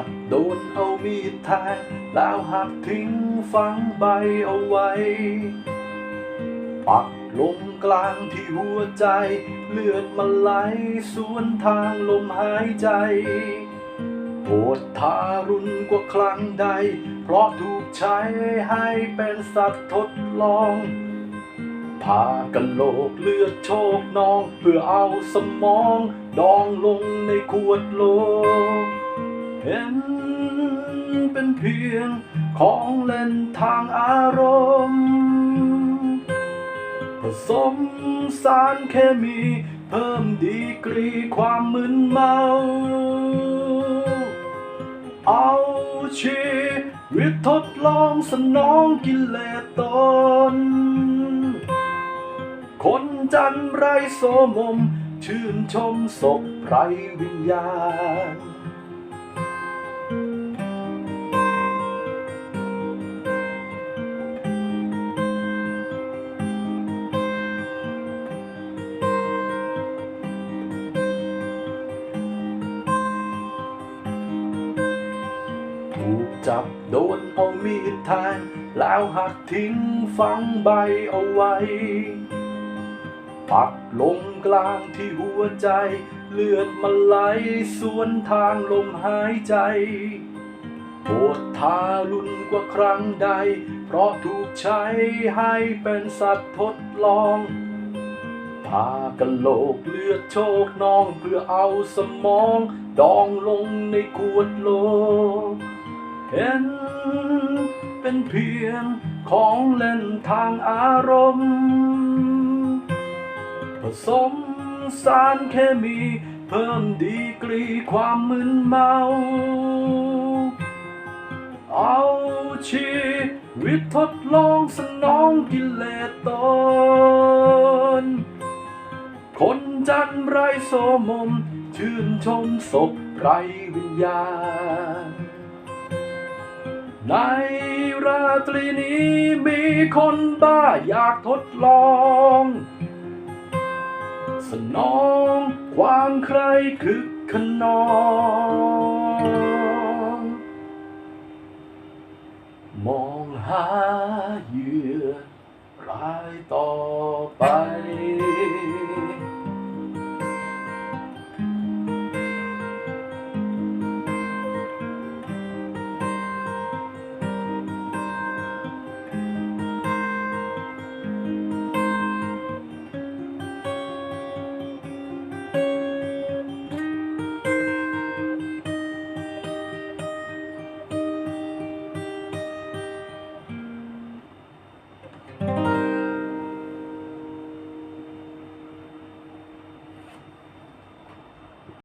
ับโดนเอามีดแทงแล้วหักทิ้งฝังใบเอาไว้ ปักลงกลางที่หัวใจ เลือดมันไหลสวนทางลมหายใจปวดทารุณกว่าครั้งใด เพราะถูกใช้ให้เป็นสัตว์ทดลองพากันโลกเลือดโชกนอง เพื่อเอาสมอง ดองลงในขวดโล เห็นเป็นเพียงของเล่นทางอารมณ์ผสมสารเคมี เพิ่มดีกรีความมึนเมา เอาชีวิตทดลองสนองกิเลสตน คนจันไรโสมม ชื่นชมศพไรวิญญาณ จับโดนเอามีดแทงแล้วหักทิ้งฝังใบเอาไว้ ปักลงกลางที่หัวใจ เลือดมันไหลสวนทางลมหายใจปวดทารุณกว่าครั้งใด เพราะถูกใช้ให้เป็นสัตว์ทดลองพากันโลกเลือดโชกนองเพื่อเอาสมอง ดองลงในขวดโล เห็น เป็นเพียงของเล่นทางอารมณ์ ผสมสารเคมี เพิ่มดีกรีความมึนเมา เอาชีวิตทดลองสนองกิเลสตน คนจันไรโสมม ชื่นชมศพไรวิญญาณ ในราตรีนี้มีคนบ้าอยากทดลอง สนองความใครคึกขนอง มองหาเหยื่อรายต่อไป